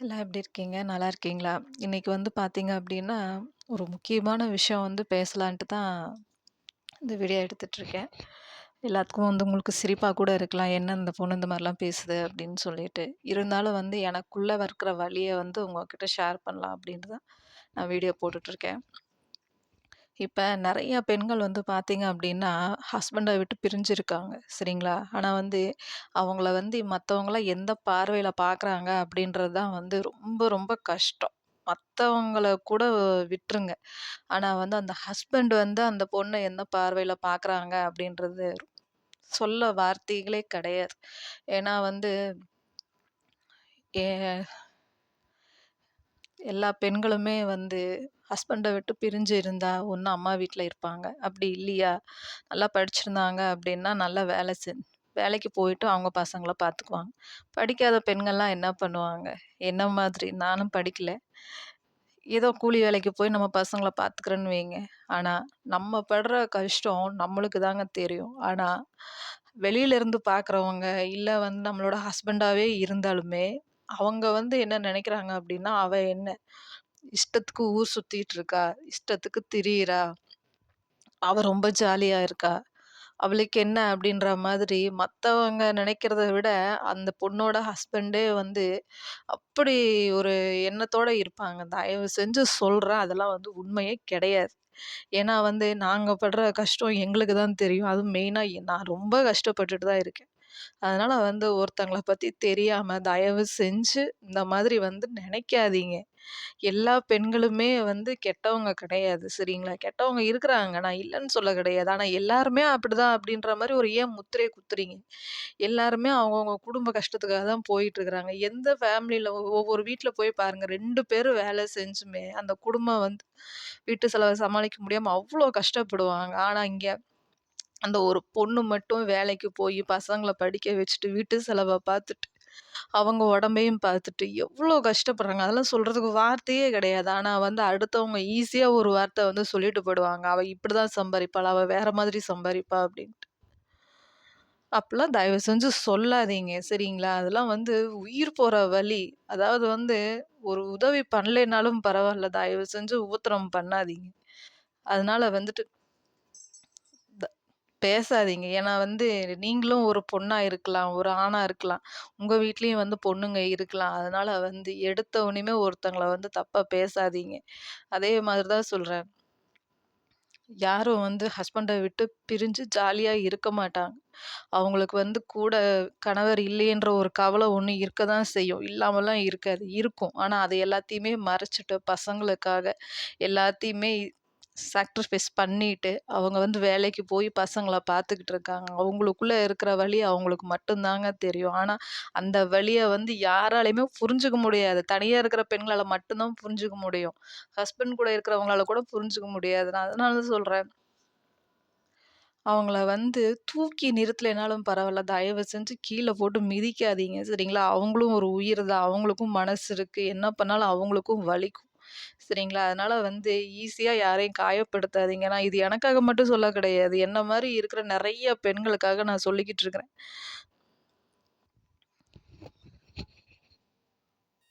எல்லாம் எப்படி இருக்கீங்க? நல்லா இருக்கீங்களா? இன்னைக்கு வந்து பார்த்தீங்க அப்படின்னா, ஒரு முக்கியமான விஷயம் வந்து பேசலான்ட்டு தான் இந்த வீடியோ எடுத்துட்ருக்கேன். எல்லாத்துக்கும் வந்து உங்களுக்கு சிரிப்பா கூட இருக்கலாம். என்ன இந்த பொண்ணு இந்த மாரிலாம் பேசுது அப்படின்னு சொல்லிட்டு. இருந்தாலும் வந்து எனக்குள்ள இருக்கிற வலிய வந்து உங்ககிட்ட ஷேர் பண்ணலாம் அப்படின்ட்டு தான் நான் வீடியோ போட்டுட்ருக்கேன். இப்போ நிறையா பெண்கள் வந்து பார்த்தீங்க அப்படின்னா, ஹஸ்பண்டை விட்டு பிரிஞ்சிருக்காங்க. சரிங்களா? ஆனால் வந்து அவங்கள வந்து மற்றவங்கள எந்த பார்வையில் பார்க்குறாங்க அப்படின்றது தான் வந்து ரொம்ப ரொம்ப கஷ்டம். மற்றவங்கள கூட விட்டுருங்க. ஆனால் வந்து அந்த ஹஸ்பண்ட் வந்து அந்த பொண்ணை எந்த பார்வையில் பார்க்குறாங்க அப்படின்றது சொல்ல வார்த்தைகளே கிடையாது. ஏன்னா வந்து ஏ எல்லா பெண்களுமே வந்து ஹஸ்பண்டை விட்டு பிரிஞ்சு இருந்தால் ஒன்று அம்மா வீட்டில் இருப்பாங்க. அப்படி இல்லையா, நல்லா படிச்சிருந்தாங்க அப்படின்னா, நல்லா வேலை செஞ் வேலைக்கு போயிட்டு அவங்க பசங்களை பார்த்துக்குவாங்க. படிக்காத பெண்கள்லாம் என்ன பண்ணுவாங்க? என்ன மாதிரி நானும் படிக்கல. ஏதோ கூலி வேலைக்கு போய் நம்ம பசங்களை பார்த்துக்கிறேன்னு வைங்க. ஆனால் நம்ம படுற கஷ்டம் நம்மளுக்கு தாங்க தெரியும். ஆனால் வெளியில இருந்து பார்க்குறவங்க, இல்லை வந்து நம்மளோட ஹஸ்பண்டாகவே இருந்தாலுமே, அவங்க வந்து என்ன நினைக்கிறாங்க அப்படின்னா, அவள் என்ன இஷ்டத்துக்கு ஊர் சுத்திட்டு இருக்கா, இஷ்டத்துக்கு திரியிறா, அவள் ரொம்ப ஜாலியா இருக்கா. அவளுக்கு என்ன அப்படின்ற மாதிரி மற்றவங்க நினைக்கிறத விட, அந்த பொண்ணோட ஹஸ்பண்டே வந்து அப்படி ஒரு எண்ணத்தோட இருப்பாங்க. தயவு செஞ்சு சொல்கிறேன் அதெல்லாம் வந்து உண்மையே கிடையாது. ஏன்னா வந்து நாங்கள் படுற கஷ்டம் எங்களுக்கு தான் தெரியும். அதுவும் மெயினாக நான் ரொம்ப கஷ்டப்பட்டுட்டு தான் இருக்கேன். அதனால் வந்து ஒருத்தங்கள பற்றி தெரியாமல் தயவு செஞ்சு இந்த மாதிரி வந்து நினைக்காதீங்க எல்லா பெண்களுமே வந்து கெட்டவங்க கிடையாது. சரிங்களா? கெட்டவங்க இருக்கிறாங்க. நான் இல்லைன்னு சொல்ல கிடையாது. ஆனால் எல்லாருமே அப்படிதான் அப்படின்ற மாதிரி ஒரு ஏன் முத்திரையை குத்துறீங்க? எல்லாருமே அவங்கவுங்க குடும்ப கஷ்டத்துக்காக தான் போயிட்டுருக்காங்க. எந்த ஃபேமிலியில் ஒவ்வொரு வீட்டில் போய் பாருங்க. ரெண்டு பேரும் வேலை செஞ்சுமே அந்த குடும்பம் வந்து வீட்டு செலவை சமாளிக்க முடியாமல் அவ்வளோ கஷ்டப்படுவாங்க. ஆனால் இங்கே அந்த ஒரு பொண்ணு மட்டும் வேலைக்கு போய் பசங்களை படிக்க வச்சுட்டு, வீட்டு செலவை பார்த்துட்டு, அவங்க உடம்பையும் பார்த்துட்டு எவ்வளோ கஷ்டப்படுறாங்க. அதெல்லாம் சொல்கிறதுக்கு வார்த்தையே கிடையாது. ஆனால் வந்து அடுத்தவங்க ஈஸியாக ஒரு வார்த்தை வந்து சொல்லிட்டு போயிடுவாங்க. அவ இப்படிதான் சம்பாதிப்பாள் அவள் வேற மாதிரி சம்பாதிப்பா அப்படின்ட்டு. அப்பெல்லாம் தயவு செஞ்சு சொல்லாதீங்க. சரிங்களா? அதெல்லாம் வந்து உயிர் போகிற வழி அதாவது வந்து ஒரு உதவி பண்ணலைனாலும் பரவாயில்ல தயவு செஞ்சு உபத்திரம் பண்ணாதீங்க. அதனால வந்துட்டு பேசாதீங்க. ஏன்னா வந்து நீங்களும் ஒரு பொண்ணா இருக்கலாம், ஒரு ஆணா இருக்கலாம். உங்க வீட்லயும் வந்து பொண்ணுங்க இருக்கலாம். அதனால வந்து எடுத்த உடனேயுமே வந்து தப்பா பேசாதீங்க. அதே மாதிரி தான் சொல்றேன். யாரும் வந்து ஹஸ்பண்டை விட்டு பிரிஞ்சு ஜாலியாக இருக்க மாட்டாங்க. அவங்களுக்கு வந்து கூட கணவர் இல்லைன்ற ஒரு கவலை ஒன்று இருக்க தான் செய்யும். இல்லாமலாம் இருக்காது. இருக்கும். ஆனால் அதை எல்லாத்தையுமே மறைச்சிட்டு பசங்களுக்காக எல்லாத்தையுமே சாக்ரிஃபைஸ் பண்ணிட்டு, அவங்க வந்து வேலைக்கு போய் பசங்களை பார்த்துக்கிட்டு இருக்காங்க. அவங்களுக்குள்ள இருக்கிற வலி அவங்களுக்கு மட்டும்தாங்க தெரியும். ஆனால் அந்த வழியை வந்து யாராலையுமே புரிஞ்சுக்க முடியாது. தனியாக இருக்கிற பெண்களால் மட்டும்தான் புரிஞ்சுக்க முடியும். ஹஸ்பண்ட் கூட இருக்கிறவங்களால கூட புரிஞ்சுக்க முடியாது. நான் அதனால தான் சொல்கிறேன் அவங்கள வந்து தூக்கி நிறுத்தலைனாலும் பரவாயில்ல தயவு செஞ்சு கீழே போட்டு மிதிக்காதீங்க. சரிங்களா? அவங்களும் ஒரு உயிர் தான். அவங்களுக்கும் மனசு இருக்கு. என்ன பண்ணாலும் அவங்களுக்கும் வலிக்கும். சரிங்களா? அதனால வந்து ஈஸியாக யாரையும் காயப்படுத்தாதீங்க. நான் இது எனக்காக மட்டும் சொல்ல கிடையாது. என்ன மாதிரி இருக்கிற நிறைய பெண்களுக்காக நான் சொல்லிக்கிட்டு இருக்கிறேன்.